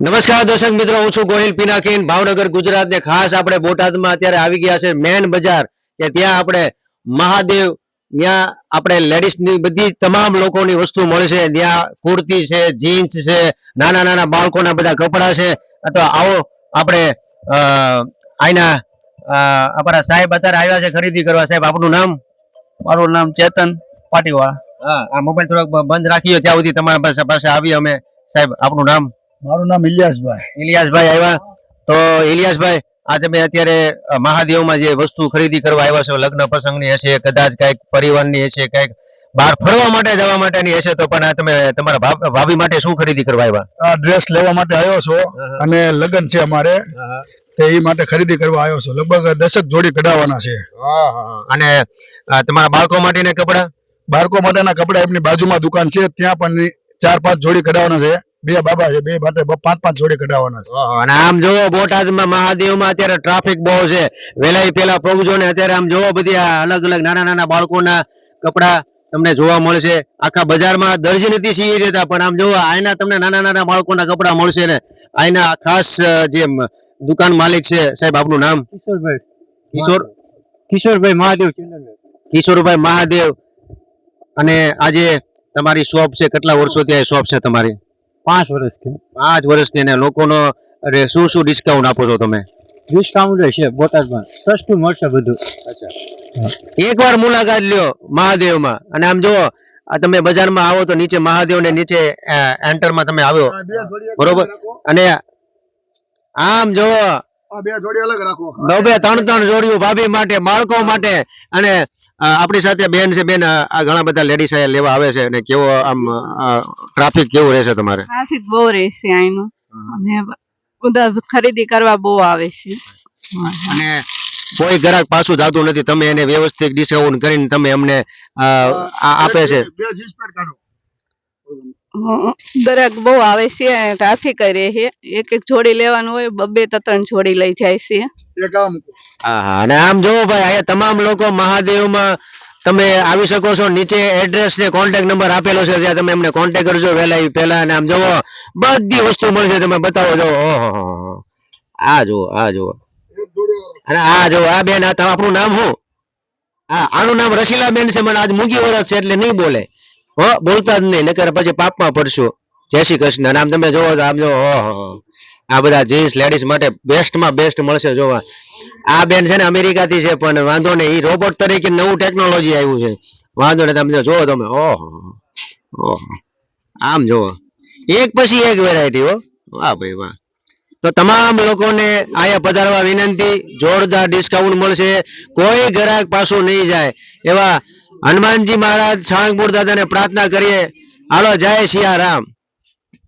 નમસ્કાર દર્શક મિત્રો હું છું ગોહિલ પિનાકીન. ભાવનગર ગુજરાત ને ખાસ આપણે બોટાદમાં અત્યારે આવી ગયા છે મેન બજાર કે ત્યાં આપણે મહાદેવ ત્યાં આપણે લેડીઝની બધી તમામ લોકોની વસ્તુ મળે છે. ત્યાં કુર્તી છે જીન્સ છે નાના નાના બાળકોના બધા કપડા છે. અથવા આવો આપણે આઈના આપણા સાહેબ અત્યારે આવ્યા છે ખરીદી કરવા. સાહેબ આપણું નામ? મારું નામ ચેતન પાટીવાળા. હા આ મોબાઈલ થોડોક બંધ રાખીયો. ત્યાં સુધી તમારા પાસે પાસે આવી અમે. સાહેબ આપણું નામ? મારું નામ ઇલિયાસભાઈ. ઇલિયાસભાઈ આવ્યા. તો ઇલિયાસભાઈ આ તમે અત્યારે મહાદેવમાં જે વસ્તુ ખરીદી કરવા આવ્યા છો લગ્ન પ્રસંગની હશે કદાચ કંઈક પરિવારની હશે કંઈક બહાર ફરવા માટે જવા માટેની હશે તો પણ આ તમે તમારા ભાભી માટે શું ખરીદી કરવા આવ્યા? આ ડ્રેસ લેવા માટે આવ્યો છો અને લગ્ન છે અમારે તે એ માટે ખરીદી કરવા આવ્યો છું. લગભગ દસક જોડી કઢાવવાના છે. અને તમારા બાળકો માટેના કપડા? બાળકો માટેના કપડા એમની બાજુમાં દુકાન છે ત્યાં પણ ચાર પાંચ જોડી કઢાવવાના છે. બે બાબા છે બે માટે પાંચ પાંચ જોડી કઢાવવાના છે. અને આમ જોવો બોટાદમાં મહાદેવમાં અત્યારે ટ્રાફિક બહુ છે. વેલાઈ પેલા પગજો ને અત્યારે આમ જોવો બધી અલગ અલગ નાના નાના બાળકોના કપડા તમને જોવા મળશે. આખા બજારમાં દરજી નથી સીવી દેતા પણ આમ જોવો આના તમને નાના નાના બાળકોના કપડા મળશે ને. આયના ખાસ જે દુકાન માલિક છે સાહેબ આપનું નામ? કિશોરભાઈ. કિશોર? કિશોરભાઈ મહાદેવ કિશોરભાઈ મહાદેવ. અને આજે તમારી શોપ છે કેટલા વર્ષોથી આ શોપ છે તમારી? પાંચ વર્ષથી પાંચ વર્ષથી અને લોકોનો અરે શું શું ડિસ્કાઉન્ટ આપો છો તમે? ડિસ્કાઉન્ટ છે બોટાદમાં. સસ્તું મળશે બધું. એકવાર મુલાકાત લ્યો મહાદેવમાં. અને આમ જુઓ આ તમે બજારમાં આવો તો નીચે મહાદેવ ને નીચે એન્ટરમાં તમે આવ્યો. બરોબર? અને આમ જુઓ આ બે જોડી અલગ રાખો બે બે ત્રણ ત્રણ જોડીઓ ભાભી માટે બાળકો માટે અને આપણી સાથે બેન છે બેન આ ઘણા બધા લેડીઝ લેવા આવે છે અને કેવો આમ ટ્રાફિક કેવું રહેશે તમારે ટ્રાફિક બહુ રહેશે અહીંનું અને બધા ખરીદી કરવા બહુ આવે છે અને કોઈ ગ્રાહક પાછું જાતું નથી તમે એને વ્યવસ્થિત ડિસ્કાઉન્ટ કરીને તમે અમને આપે છે બે જીન્સ પેન્ટ કાઢો દરેક બહુ આવે છે ટ્રાફિક કરીએ છે. એક એક જોડી લેવાનું હોય બબે ત્રણ જોડી લઈ જાય છે. હા હા. અને આમ જોવો ભાઈ અહીંયા તમામ લોકો મહાદેવમાં તમે આવી શકો છો. નીચે એડ્રેસ ને કોન્ટેક્ટ નંબર આપેલો છે ત્યાં તમે એમને કોન્ટેક્ટ કરજો વહેલા પહેલા. અને આમ જોવો બધી વસ્તુ મળશે તમે બતાવો જો. ઓહો આ જુઓ આ જુઓ. અને આ જુઓ આ બેન આ આપણું નામ શું? હા આનું નામ રસીલા બેન છે મને આજ મૂકી વરસ છે એટલે નહીં બોલે. બોલતા જ નહીં, નકર પછી પાપમાં પડશો. જય શ્રી કૃષ્ણ. નામ તમે જોવો આમ જો આ બધા જીન્સ લેડીઝ માટે બેસ્ટમાં બેસ્ટ મળશે જોવા. આ બેન છે ને અમેરિકાથી છે, પણ વાંધો નહીં. એ રોબોટ તરીકે નવું ટેકનોલોજી આવ્યું છે. વાંધો નહીં, તમે જોવો તમે. ઓહો આમ જોવો. એક પછી એક વેરાયટી હો. વાહ ભાઈ, વાહ. તો તમામ લોકોને અહીંયા પધારવા વિનંતી. જોરદાર ડિસ્કાઉન્ટ મળશે. કોઈ ગ્રાહક પાછું નહીં જાય. એવા હનુમાનજી મહારાજ સાળંગપુર દાદાને પ્રાર્થના કરીએ. હાલો જય સિયારામ